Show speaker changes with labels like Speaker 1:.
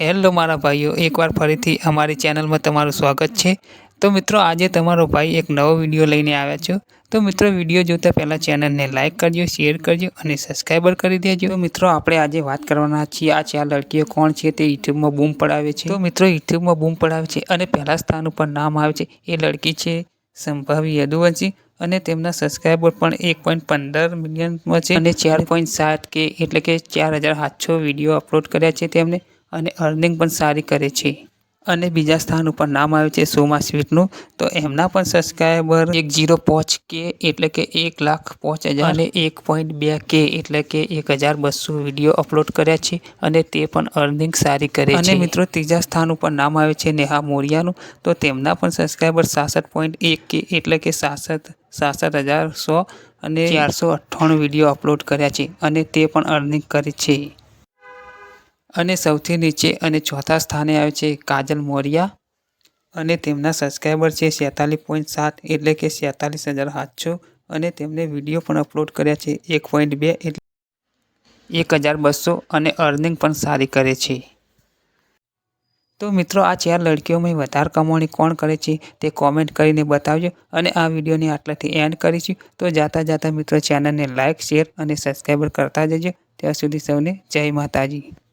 Speaker 1: Hello મારા ભાઈઓ, એકવાર ફરીથી અમારી ચેનલમાં તમારું સ્વાગત છે. તો મિત્રો, આજે તમારો ભાઈ એક નવો વીડિયો લઈને આવ્યા છું. તો મિત્રો, વીડિયો જોતા પહેલાં ચેનલને લાઇક કરજો, શેર કરજો અને સબસ્ક્રાઈબર કરી દેજો. મિત્રો, આપણે આજે વાત કરવાના છીએ, આ ચાર લડકીઓ કોણ છે તે યુટ્યુબમાં બૂમ પડાવે છે. તો મિત્રો, યુટ્યુબમાં બૂમ પડાવે છે અને પહેલાં સ્થાન ઉપર નામ આવે છે. એ લડકી છે સંભાવી યદુવંશી અને તેમના સબસ્ક્રાઈબર પણ એક પોઈન્ટ પંદર મિલિયનમાં છે અને ચાર પોઈન્ટ સાત કે, એટલે કે ચાર હજાર સાતસો વીડિયો અપલોડ કર્યા છે તેમને અને અર્નિંગ પણ સારી કરે છે. અને બીજા સ્થાન ઉપર નામ આવે છે સોમા સ્વીટનું, તો એમના પણ સબસ્ક્રાઈબર એક જીરો પાંચ કે એટલે કે એક લાખ પાંચ હજાર અને એક પોઈન્ટ બે કે એટલે કે એક હજાર બસો વીડિયો અપલોડ કર્યા છે અને તે પણ અર્નિંગ સારી કરે છે. અને મિત્રો ત્રીજા સ્થાન ઉપર નામ આવે છે નેહા મોરિયાનું, તો તેમના પણ સબસ્ક્રાઈબર સાસઠ પોઈન્ટ એક કે એટલે કે સાસઠ સાસઠ હજાર સો અને ચારસો અઠ્ઠાણું વીડિયો અપલોડ કર્યા છે અને તે પણ અર્નિંગ કરે છે. અને સૌથી નીચે અને ચોથા સ્થાને આવે છે કાજલ મોરિયા અને તેમના સબસ્ક્રાઈબર છે સેતાલીસ પોઈન્ટ સાત એટલે કે સેતાલીસ હજાર સાતસો અને તેમને વીડિયો પણ અપલોડ કર્યા છે એક પોઈન્ટ બે એટલે એક હજાર બસો અને અર્નિંગ પણ સારી કરે છે. તો મિત્રો આ ચાર લડકીઓમાં વધારે કમાણી કોણ કરે છે તે કોમેન્ટ કરીને બતાવજો અને આ વિડીયોને આટલાથી એન્ડ કરીશું. તો જાતા જાતા મિત્રો ચેનલને લાઇક શેર અને સબસ્ક્રાઈબર કરતા જજો. ત્યાં સુધી સૌને જય માતાજી.